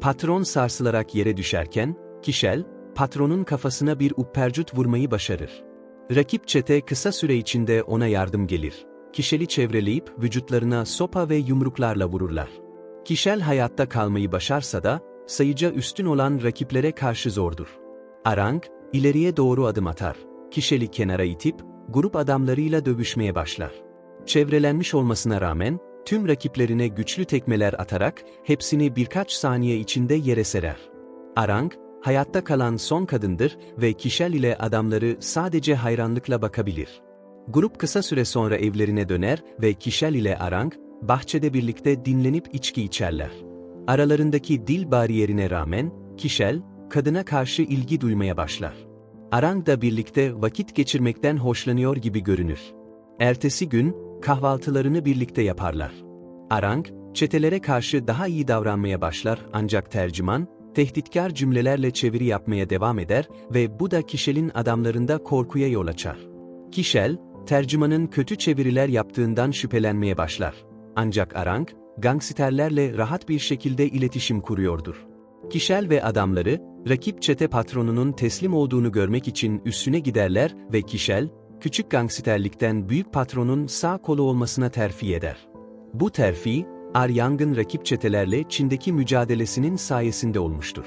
Patron sarsılarak yere düşerken, Kişel, patronun kafasına bir uppercut vurmayı başarır. Rakip çete kısa süre içinde ona yardım gelir. Kişeli çevreleyip vücutlarına sopa ve yumruklarla vururlar. Kişel hayatta kalmayı başarsa da, sayıca üstün olan rakiplere karşı zordur. Arang, ileriye doğru adım atar. Kişeli kenara itip, grup adamlarıyla dövüşmeye başlar. Çevrelenmiş olmasına rağmen, tüm rakiplerine güçlü tekmeler atarak hepsini birkaç saniye içinde yere serer. Arang, hayatta kalan son kadındır ve Kişel ile adamları sadece hayranlıkla bakabilir. Grup kısa süre sonra evlerine döner ve Kişel ile Arang, bahçede birlikte dinlenip içki içerler. Aralarındaki dil bariyerine rağmen, Kişel, kadına karşı ilgi duymaya başlar. Arang da birlikte vakit geçirmekten hoşlanıyor gibi görünür. Ertesi gün, kahvaltılarını birlikte yaparlar. Arang, çetelere karşı daha iyi davranmaya başlar ancak tercüman, tehditkar cümlelerle çeviri yapmaya devam eder ve bu da Kişel'in adamlarında korkuya yol açar. Kişel, tercümanın kötü çeviriler yaptığından şüphelenmeye başlar. Ancak Arang, gangsterlerle rahat bir şekilde iletişim kuruyordur. Kişel ve adamları, rakip çete patronunun teslim olduğunu görmek için üstüne giderler ve Kişel, küçük gangsterlikten büyük patronun sağ kolu olmasına terfi eder. Bu terfi, Aryang'ın rakip çetelerle Çin'deki mücadelesinin sayesinde olmuştur.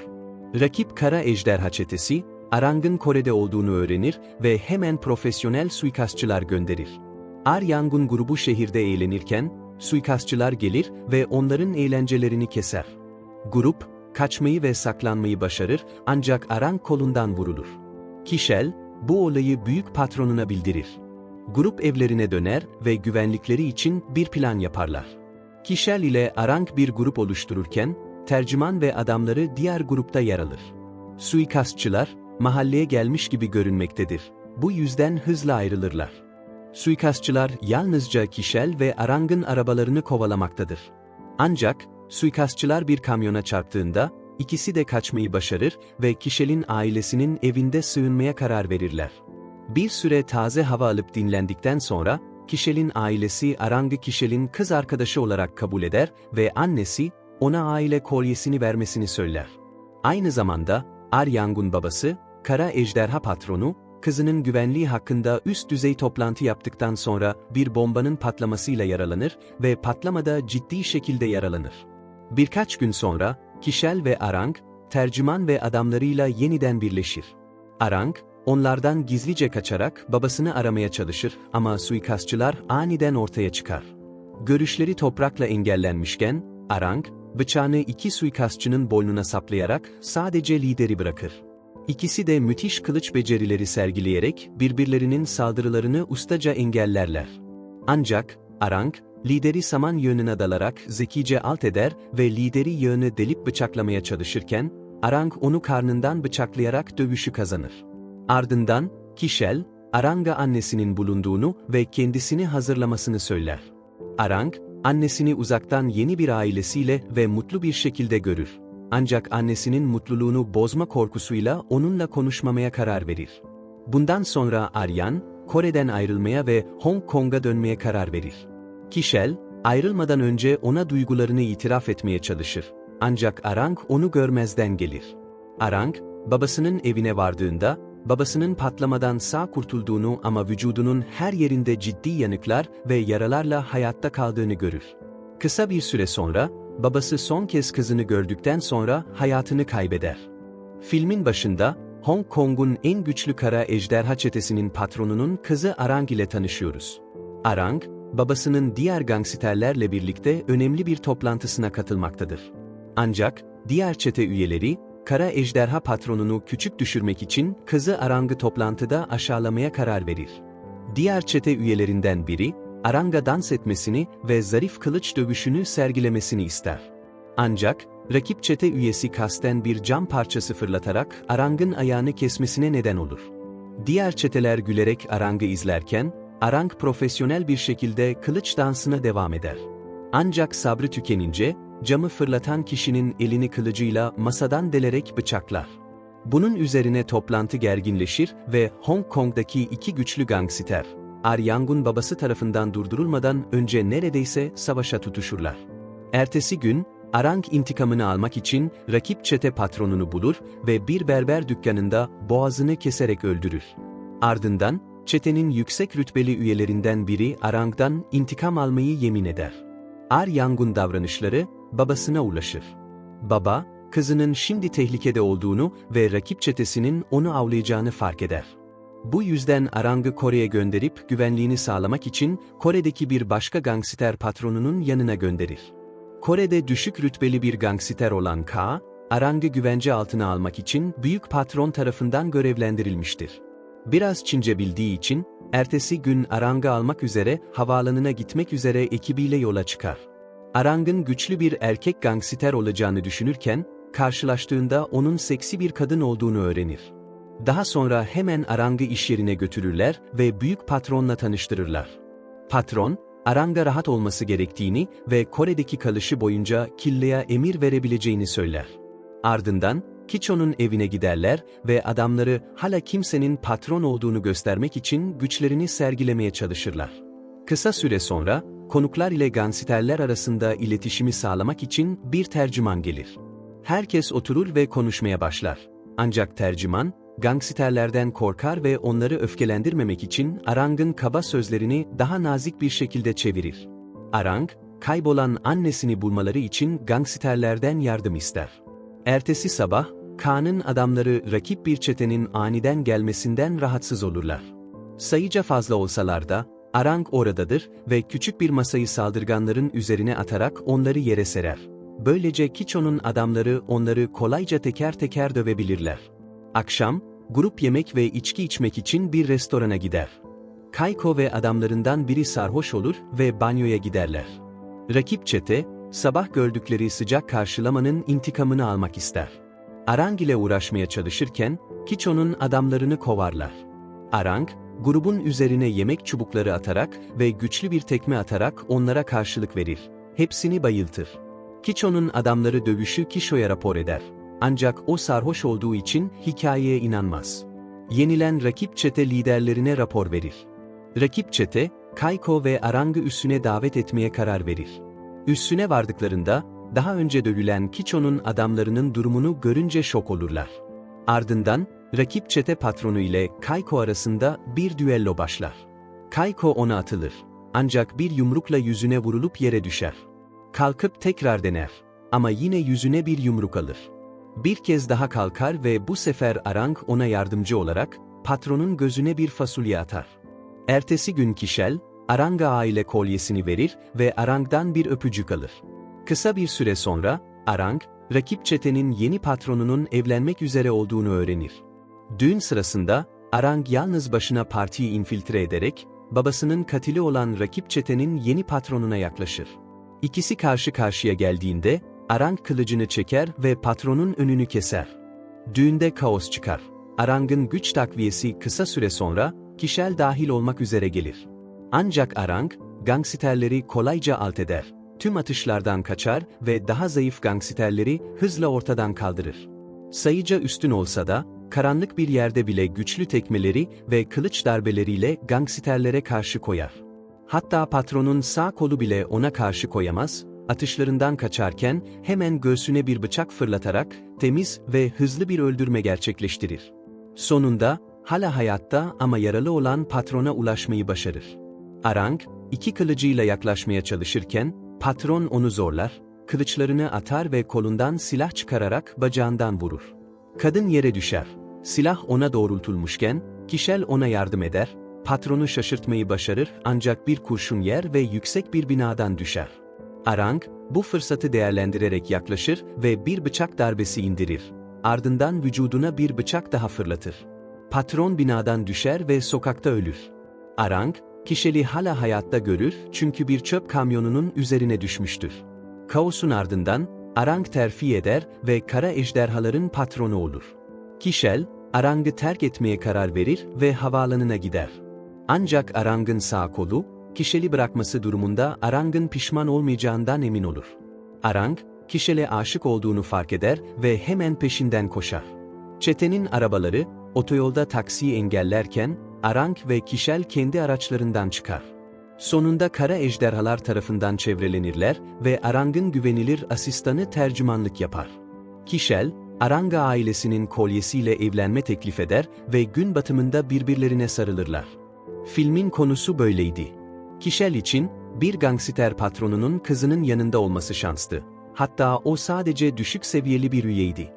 Rakip Kara Ejderha çetesi, Arang'ın Kore'de olduğunu öğrenir ve hemen profesyonel suikastçılar gönderir. Aryang'ın grubu şehirde eğlenirken, suikastçılar gelir ve onların eğlencelerini keser. Grup, kaçmayı ve saklanmayı başarır ancak Arang kolundan vurulur. Kişel, bu olayı büyük patronuna bildirir. Grup evlerine döner ve güvenlikleri için bir plan yaparlar. Kişel ile Arang bir grup oluştururken, tercüman ve adamları diğer grupta yer alır. Suikastçılar, mahalleye gelmiş gibi görünmektedir. Bu yüzden hızla ayrılırlar. Suikastçılar yalnızca Kişel ve Arang'ın arabalarını kovalamaktadır. Ancak, suikastçılar bir kamyona çarptığında, ikisi de kaçmayı başarır ve Kişel'in ailesinin evinde sığınmaya karar verirler. Bir süre taze hava alıp dinlendikten sonra, Kişel'in ailesi Arang'ı Kişel'in kız arkadaşı olarak kabul eder ve annesi, ona aile kolyesini vermesini söyler. Aynı zamanda, Aryang'un babası, Kara Ejderha patronu, kızının güvenliği hakkında üst düzey toplantı yaptıktan sonra bir bombanın patlamasıyla yaralanır ve patlamada ciddi şekilde yaralanır. Birkaç gün sonra, Kişel ve Arang, tercüman ve adamlarıyla yeniden birleşir. Arang, onlardan gizlice kaçarak babasını aramaya çalışır ama suikastçılar aniden ortaya çıkar. Görüşleri toprakla engellenmişken, Arang, bıçağını iki suikastçının boynuna saplayarak sadece lideri bırakır. İkisi de müthiş kılıç becerileri sergileyerek birbirlerinin saldırılarını ustaca engellerler. Ancak, Arang, lideri saman yönüne dalarak zekice alt eder ve lideri yönü delip bıçaklamaya çalışırken, Arang onu karnından bıçaklayarak dövüşü kazanır. Ardından, Kişel, Arang'a annesinin bulunduğunu ve kendisini hazırlamasını söyler. Arang, annesini uzaktan yeni bir ailesiyle ve mutlu bir şekilde görür. Ancak annesinin mutluluğunu bozma korkusuyla onunla konuşmamaya karar verir. Bundan sonra Aryan, Kore'den ayrılmaya ve Hong Kong'a dönmeye karar verir. Kişel, ayrılmadan önce ona duygularını itiraf etmeye çalışır. Ancak Arang onu görmezden gelir. Arang, babasının evine vardığında, babasının patlamadan sağ kurtulduğunu ama vücudunun her yerinde ciddi yanıklar ve yaralarla hayatta kaldığını görür. Kısa bir süre sonra, babası son kez kızını gördükten sonra hayatını kaybeder. Filmin başında, Hong Kong'un en güçlü kara ejderha çetesinin patronunun kızı Arang ile tanışıyoruz. Arang, babasının diğer gangsterlerle birlikte önemli bir toplantısına katılmaktadır. Ancak, diğer çete üyeleri, kara ejderha patronunu küçük düşürmek için kızı Arang'ı toplantıda aşağılamaya karar verir. Diğer çete üyelerinden biri, Arang'a dans etmesini ve zarif kılıç dövüşünü sergilemesini ister. Ancak, rakip çete üyesi kasten bir cam parçası fırlatarak Arang'ın ayağını kesmesine neden olur. Diğer çeteler gülerek Arang'ı izlerken, Arang profesyonel bir şekilde kılıç dansına devam eder. Ancak sabrı tükenince, camı fırlatan kişinin elini kılıcıyla masadan delerek bıçaklar. Bunun üzerine toplantı gerginleşir ve Hong Kong'daki iki güçlü gangster, Aryang'un babası tarafından durdurulmadan önce neredeyse savaşa tutuşurlar. Ertesi gün, Arang intikamını almak için rakip çete patronunu bulur ve bir berber dükkanında boğazını keserek öldürür. Ardından, çetenin yüksek rütbeli üyelerinden biri Arang'dan intikam almayı yemin eder. Ar Yang'un davranışları babasına ulaşır. Baba, kızının şimdi tehlikede olduğunu ve rakip çetesinin onu avlayacağını fark eder. Bu yüzden Arang'ı Kore'ye gönderip güvenliğini sağlamak için Kore'deki bir başka gangster patronunun yanına gönderir. Kore'de düşük rütbeli bir gangster olan K, Arang'ı güvence altına almak için büyük patron tarafından görevlendirilmiştir. Biraz Çince bildiği için, ertesi gün Arang'ı almak üzere havaalanına gitmek üzere ekibiyle yola çıkar. Arang'ın güçlü bir erkek gangster olacağını düşünürken, karşılaştığında onun seksi bir kadın olduğunu öğrenir. Daha sonra hemen Arang'ı iş yerine götürürler ve büyük patronla tanıştırırlar. Patron, Arang'a rahat olması gerektiğini ve Kore'deki kalışı boyunca Kille'ye emir verebileceğini söyler. Ardından, Kicho'nun evine giderler ve adamları hala kimsenin patron olduğunu göstermek için güçlerini sergilemeye çalışırlar. Kısa süre sonra, konuklar ile gangsterler arasında iletişimi sağlamak için bir tercüman gelir. Herkes oturur ve konuşmaya başlar. Ancak tercüman, gangsterlerden korkar ve onları öfkelendirmemek için Arang'ın kaba sözlerini daha nazik bir şekilde çevirir. Arang, kaybolan annesini bulmaları için gangsterlerden yardım ister. Ertesi sabah, Kaan'ın adamları rakip bir çetenin aniden gelmesinden rahatsız olurlar. Sayıca fazla olsalar da, Arang oradadır ve küçük bir masayı saldırganların üzerine atarak onları yere serer. Böylece Kicho'nun adamları onları kolayca teker teker dövebilirler. Akşam, grup yemek ve içki içmek için bir restorana gider. Kayko ve adamlarından biri sarhoş olur ve banyoya giderler. Rakip çete, sabah gördükleri sıcak karşılamanın intikamını almak ister. Arang ile uğraşmaya çalışırken, Kicho'nun adamlarını kovarlar. Arang, grubun üzerine yemek çubukları atarak ve güçlü bir tekme atarak onlara karşılık verir. Hepsini bayıltır. Kicho'nun adamları dövüşü Kisho'ya rapor eder. Ancak o sarhoş olduğu için hikayeye inanmaz. Yenilen rakip çete liderlerine rapor verir. Rakip çete, Kayko ve Arang'ı üssüne davet etmeye karar verir. Üssüne vardıklarında, daha önce dövülen Kicho'nun adamlarının durumunu görünce şok olurlar. Ardından, rakip çete patronu ile Kayko arasında bir düello başlar. Kayko ona atılır. Ancak bir yumrukla yüzüne vurulup yere düşer. Kalkıp tekrar dener. Ama yine yüzüne bir yumruk alır. Bir kez daha kalkar ve bu sefer Arang ona yardımcı olarak, patronun gözüne bir fasulye atar. Ertesi gün Kişel, Arang'a aile kolyesini verir ve Arang'dan bir öpücük alır. Kısa bir süre sonra, Arang, rakip çetenin yeni patronunun evlenmek üzere olduğunu öğrenir. Düğün sırasında, Arang yalnız başına partiyi infiltre ederek, babasının katili olan rakip çetenin yeni patronuna yaklaşır. İkisi karşı karşıya geldiğinde, Arang kılıcını çeker ve patronun önünü keser. Düğünde kaos çıkar. Arang'ın güç takviyesi kısa süre sonra, Kişel dahil olmak üzere gelir. Ancak Arang, gangsterleri kolayca alt eder. Tüm atışlardan kaçar ve daha zayıf gangsterleri hızla ortadan kaldırır. Sayıca üstün olsa da, karanlık bir yerde bile güçlü tekmeleri ve kılıç darbeleriyle gangsterlere karşı koyar. Hatta patronun sağ kolu bile ona karşı koyamaz, atışlarından kaçarken hemen göğsüne bir bıçak fırlatarak temiz ve hızlı bir öldürme gerçekleştirir. Sonunda, hala hayatta ama yaralı olan patrona ulaşmayı başarır. Arang, iki kılıcıyla yaklaşmaya çalışırken, patron onu zorlar, kılıçlarını atar ve kolundan silah çıkararak bacağından vurur. Kadın yere düşer. Silah ona doğrultulmuşken, Kişel ona yardım eder, patronu şaşırtmayı başarır ancak bir kurşun yer ve yüksek bir binadan düşer. Arang, bu fırsatı değerlendirerek yaklaşır ve bir bıçak darbesi indirir. Ardından vücuduna bir bıçak daha fırlatır. Patron binadan düşer ve sokakta ölür. Arang, Kişeli hala hayatta görür çünkü bir çöp kamyonunun üzerine düşmüştür. Kaosun ardından, Arang terfi eder ve kara ejderhaların patronu olur. Kişel, Arang'ı terk etmeye karar verir ve havaalanına gider. Ancak Arang'ın sağ kolu, Kişel'i bırakması durumunda Arang'ın pişman olmayacağından emin olur. Arang, Kişel'e aşık olduğunu fark eder ve hemen peşinden koşar. Çetenin arabaları, otoyolda taksiyi engellerken, Arang ve Kişel kendi araçlarından çıkar. Sonunda kara ejderhalar tarafından çevrelenirler ve Arang'ın güvenilir asistanı tercümanlık yapar. Kişel, Aranga ailesinin kolyesiyle evlenme teklif eder ve gün batımında birbirlerine sarılırlar. Filmin konusu böyleydi. Kişel için, bir gangster patronunun kızının yanında olması şanstı. Hatta o sadece düşük seviyeli bir üyeydi.